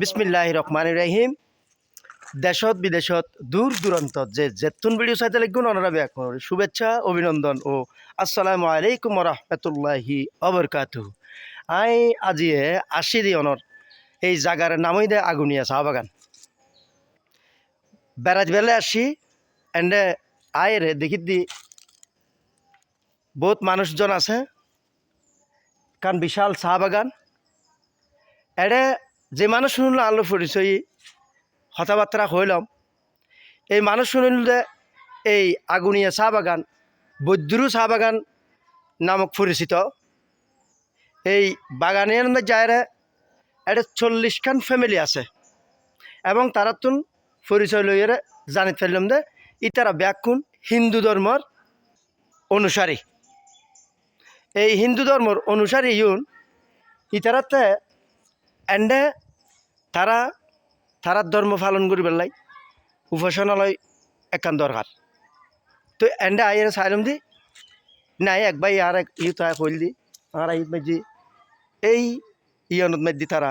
বিসমিল্লাহ রহমান রহিম। দেশত, বিদেশত, দূর দূরান্ত যে জেতুন ভিডিও চাইতে লিখুন ওনারা ব্যাকুন শুভেচ্ছা, অভিনন্দন ও আসসালামু আলাইকুম রহমতুল্লাহি অবরকাতু আই আজিয়ে আসি দি অনর এই জাগার নামই দে আগুনিয়া চাহ বাগান। বেড়াত বেলে আসি, এন্ডে আয় রে দেখি দি বহুত মানুষজন আছে। কারণ বিশাল চাহ বাগান। এডে যে মানুষ শুনলো আলো পরিচয়, কথাবার্তা হইলাম এই মানুষ শুনিল যে এই আগুনিয়া চাহ বাগান, বৈদ্যুরু চাহ বাগান নামক পরিচিত। এই বাগানের যায়রে এটা চল্লিশখান ফ্যামিলি আছে। এবং তারা তুন পরিচয় লইয়ে জানিতে ফেললাম যে ইতারা ব্যাকুণ হিন্দু ধর্মর অনুসারী। এই হিন্দু ধর্মর অনুসারী ইউন, ইতারাতে এন্ডে তারা, তারার ধর্ম পালন করি পেলাই উপাসনালয় একান দরকার। তো এন্ডে আইয়ের চাইলাম দি, নাই এক ভাই আর এক ইউ তাই কইল দি, আর ঈদ মেজি এই ইয়নত মেজি তারা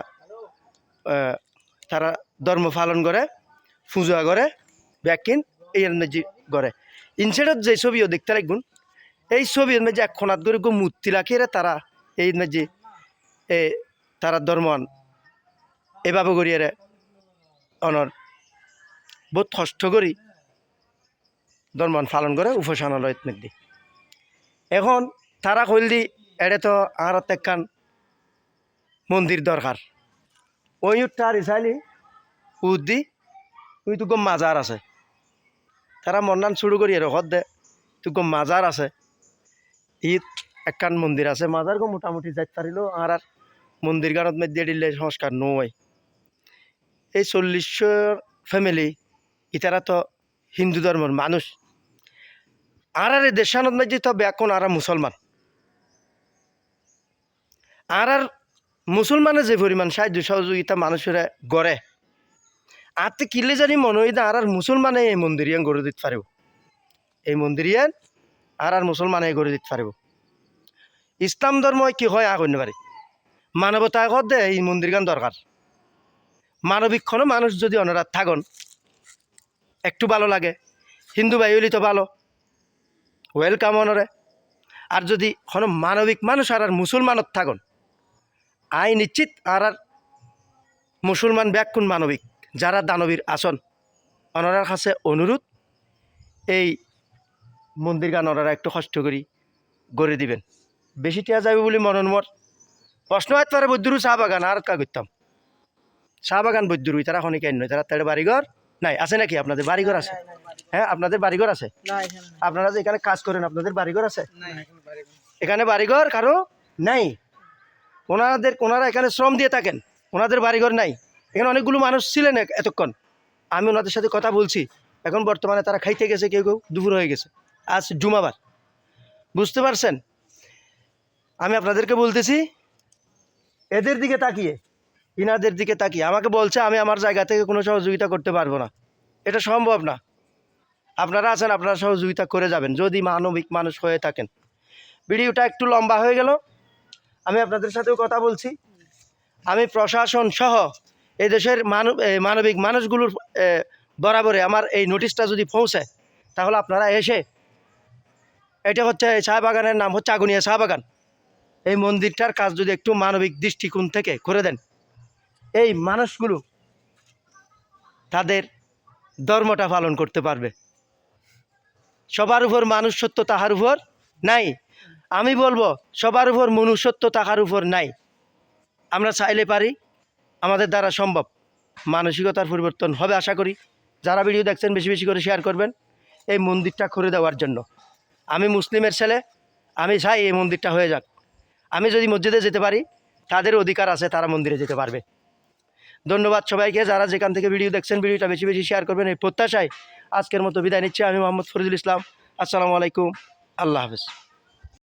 তারা ধর্ম পালন করে, পূজা করে, ব্যাকিন এই মেজি করে। ইনসাইডত যে ছবিও দেখতে লাগবেন এই ছবির মেজি এক খনাত করে মূর্তি রাখিয়ে তারা এই মেজি এ, তারা ধর্মান এভাবে করিয়ে অনর। বহুত কষ্ট করি ধর্মান পালন করে উপাসনালয়ত মেদি এখন তারা কইল দি, এড়ে তো আর একখান মন্দির দরকার। ওই তার ইসাইলি উদ্দি ওই তো মাজার আছে। তারা মন্নান শুরু করি এর হদ দে, তো মাজার আছে। ঈদ একখান মন্দির আছে। মাজার গো মোটামুটি যাইতে পারিল আর আর মন্দির গানত মেদিয়ে দিলে সংস্কার নয় এই চল্লিশশোর ফ্যামিলি ইতারা তো হিন্দু ধর্মের মানুষ। আর আর দেশানত মধ্যে তো ব্যাকুন আর মুসলমান আর আর মুসলমানের যে পরিমাণ সাহায্য সহযোগিতা মানুষের গড়ে আতে কিলে জানি মনে হয় আর আর মুসলমানে এই মন্দিরিয়ান গড়ে দিতে পারব এই মন্দিরিয়ান আর আর মুসলমানে গড়ে দিতে পারব ইসলাম ধর্ম কি হয়, আগ পারি মানবতা আগত এই মন্দিরগান দরকার মানবিক কোনো মানুষ যদি অনারাত থাকন, একটু ভালো লাগে। হিন্দু ভাই হইলি তো ভালো। ওয়েলকাম অনরে। আর যদি কোনো মানবিক মানুষ আর আর মুসলমানত থাকুন, আই নিশ্চিত আর আর মুসলমান ব্যাকুণ মানবিক, যারা দানবীর আসন। অনরার কাছে অনুরোধ, এই মন্দির গান ওনারা একটু কষ্ট করি, গড়ে দিবেন। বেশি টিয়া যাবে বলে মনন প্রশ্ন হতে পারে বৈদ্যুরু চাহ বাগান আর কা করতাম। চাহ বাগান বৈদ্যুরু তারা খনি কেন নয় তারা তাদের বাড়িঘর নাই। আছে নাকি আপনাদের বাড়িঘর আছে? হ্যাঁ আপনাদের বাড়িঘর আছে? আপনারা যে এখানে কাজ করেন আপনাদের বাড়িঘর আছে? এখানে বাড়িঘর কারও নাই? ওনাদের ওনারা এখানে শ্রম দিয়ে থাকেন। ওনাদের বাড়িঘর নাই। এখানে অনেকগুলো মানুষ ছিলেন এতক্ষণ। আমি ওনাদের সাথে কথা বলছি। এখন বর্তমানে তারা খাইতে গেছে কেউ কেউ দুপুর হয়ে গেছে। আজ জুমাবার। বুঝতে পারছেন? আমি আপনাদেরকে বলতেছি এদের দিকে তাকিয়ে। ইনাদের দিকে তাকিয়ে। আমাকে বলছে, আমি আমার জায়গা থেকে কোনো সহযোগিতা করতে পারব না। এটা সম্ভব না। আপনারা আছেন, আপনারা সহযোগিতা করে যাবেন, যদি মানবিক মানুষ হয়ে থাকেন। ভিডিওটা একটু লম্বা হয়ে গেল। আমি আপনাদের সাথেও কথা বলছি। আমি প্রশাসন সহ এই দেশের মানব মানবিক মানুষগুলোর বরাবরে আমার এই নোটিশটা যদি পৌঁছায় তাহলে আপনারা এসে, এটা হচ্ছে চা বাগানের নাম হচ্ছে আগুনিয়া চা বাগান এই মন্দিরটার কাজ যদি একটু মানবিক দৃষ্টিকোণ থেকে করে দেন এই মানুষগুলো তাদের ধর্মটা পালন করতে পারবে। সবার উপর মানুষত্ব তাহার উপর নাই। আমি বলব, সবার উপর মনুষ্যত্ব তাহার উপর নাই। আমরা চাইলে পারি, আমাদের দ্বারা সম্ভব। মানসিকতার পরিবর্তন হবে আশা করি। যারা ভিডিও দেখছেন, বেশি বেশি করে শেয়ার করবেন এই মন্দিরটা করে দেওয়ার জন্য। আমি মুসলিমের ছেলে, আমি চাই এই মন্দিরটা হয়ে যাক। আমি যদি মসজিদে যেতে পারি, তাদের অধিকার আছে, তারা মন্দিরে যেতে পারবে। ধন্যবাদ সবাইকে, যারা যেখান থেকে ভিডিও দেখছেন, ভিডিওটা বেশি বেশি শেয়ার করবেন এই প্রত্যাশায় আজকের মতো বিদায় নিচ্ছি। আমি মোহাম্মদ ফরিদুল ইসলাম। আসসালামু আলাইকুম। আল্লাহ হাফেজ।